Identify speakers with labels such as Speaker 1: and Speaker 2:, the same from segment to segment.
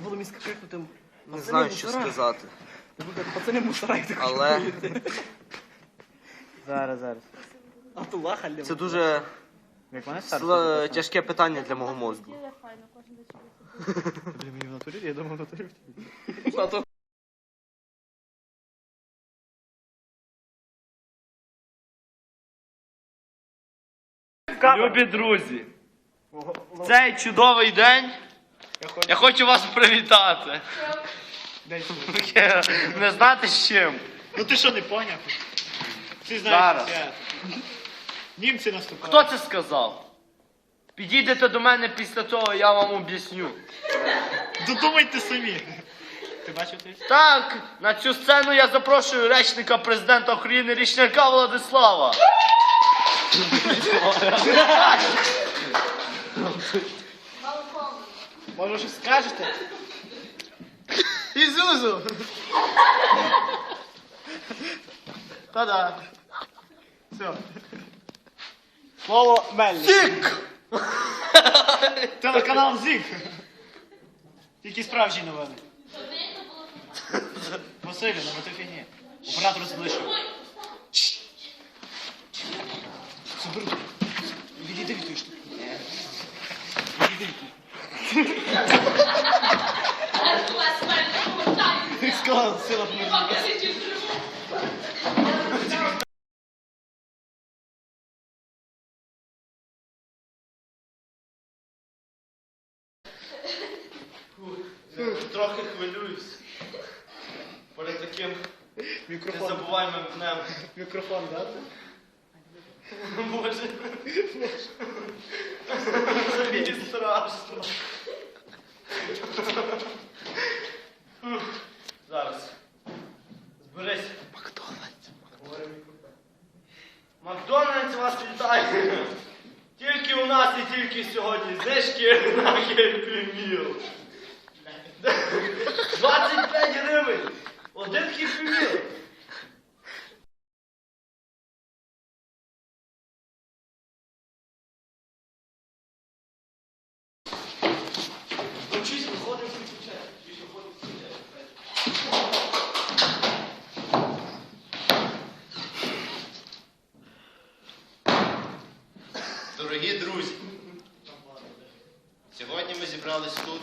Speaker 1: було мені крикнути.
Speaker 2: Не знаю, що сказати.
Speaker 1: Я буду казати, Пацани мусора, і так
Speaker 2: Але-
Speaker 3: Зараз, зараз.
Speaker 1: А то лахаль.
Speaker 2: Це дуже
Speaker 3: Як мене
Speaker 2: сла- тяжке питання для мого мозку.
Speaker 4: Діля файно, кожен дочекає.
Speaker 3: Блін, мені в натурі, я думав в натурі.
Speaker 1: А то
Speaker 5: Любі друзі, в цей чудовий день я хочу вас привітати. Не знати з чим.
Speaker 3: Ну ти що не поняв? Ти
Speaker 5: Зараз.
Speaker 3: знаєш, я... німці наступають.
Speaker 5: Хто це сказав? Підійдете до мене після того, я вам об'ясню.
Speaker 3: Додумайте самі. Ти бачив ти?
Speaker 5: Так, на цю сцену я запрошую речника президента України Річняка Владислава.
Speaker 3: Може щось скажете?
Speaker 5: Ізузу!
Speaker 3: Та-да. Все. Слово Мельник.
Speaker 5: Тік!
Speaker 3: Телеканал ЗІК. Тільки справжні новини. Василю, ну ти фігні. Оператор зближив. Заберу. Відійди від тої штуки. Відійди від тої. Як сказала сила.
Speaker 5: Трохи хвилююсь. Перед таким
Speaker 3: Мікрофон.
Speaker 5: незабуваємим днем.
Speaker 3: Мікрофон, да?
Speaker 5: Боже. Мені страшно. Фух. Зараз. Зберись. Макдональдс. Макдональдс вас вітає. Тільки у нас і тільки сьогодні знижки на Meal. 25 гривень. Один Happy
Speaker 6: Дорогі друзі, сьогодні ми зібрались тут,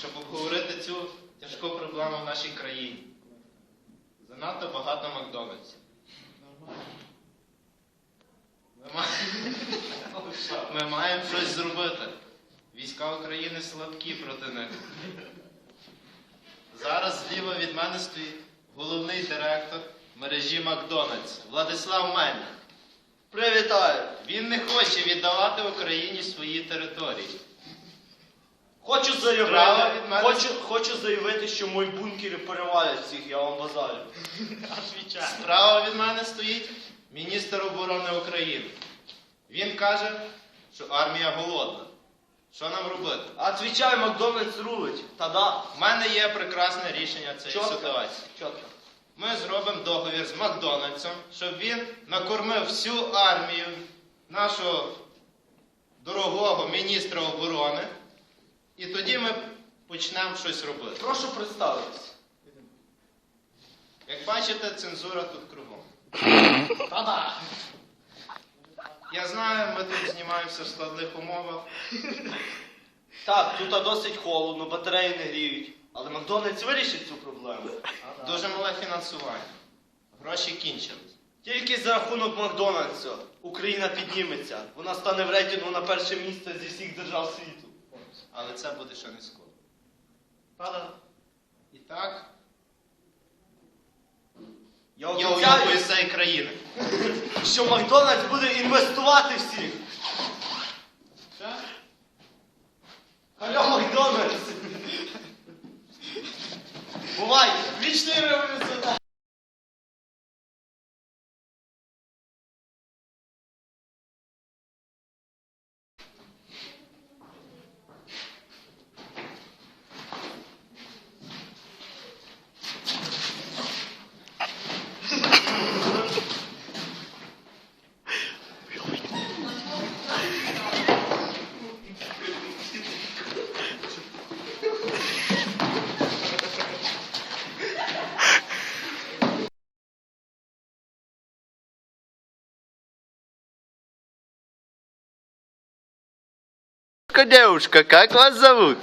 Speaker 6: щоб, обговорити цю тяжку проблему в нашій країні. Занадто багато Макдональдсів. Ми маємо щось зробити. Війська України слабкі проти них. Зараз зліва від мене стоїть головний директор мережі Макдональдс Владислав Мельник.
Speaker 5: Привітаю.
Speaker 6: Він не хоче віддавати Україні свої території.
Speaker 5: Хочу заявити,
Speaker 6: від мене.
Speaker 5: хочу, хочу заявити, що мої бункери перевалять всіх, я вам базарю.
Speaker 6: Справа від мене стоїть міністр оборони України. Він каже, що армія голодна. Що нам робити?
Speaker 5: Отвічай, Макдональдс рулить. Та-да.
Speaker 6: У мене є прекрасне рішення цієї
Speaker 5: Чітко.
Speaker 6: ситуації.
Speaker 5: Чітко.
Speaker 6: Ми зробимо договір з Макдональдсом, щоб він накормив всю армію нашого дорогого міністра оборони. І тоді ми почнемо щось робити.
Speaker 5: Прошу представитись.
Speaker 6: Як бачите, цензура тут кругом.
Speaker 5: Та-да.
Speaker 6: Я знаю, ми тут знімаємося в складних умовах.
Speaker 5: Так, тут досить холодно, батареї не гріють. Але Макдональдс вирішить цю проблему.
Speaker 6: Дуже мале фінансування. Гроші кінчились.
Speaker 5: Тільки за рахунок Макдональдса Україна підніметься. Вона стане в рейтингу на перше місце зі всіх держав світу.
Speaker 6: Але це буде ще не скоро.
Speaker 5: Та-да.
Speaker 6: І так,
Speaker 5: Я обіцяю,
Speaker 6: країни.
Speaker 5: що Макдональдс буде інвестувати всіх. Ministério é
Speaker 6: девушка, девушка, как вас зовут?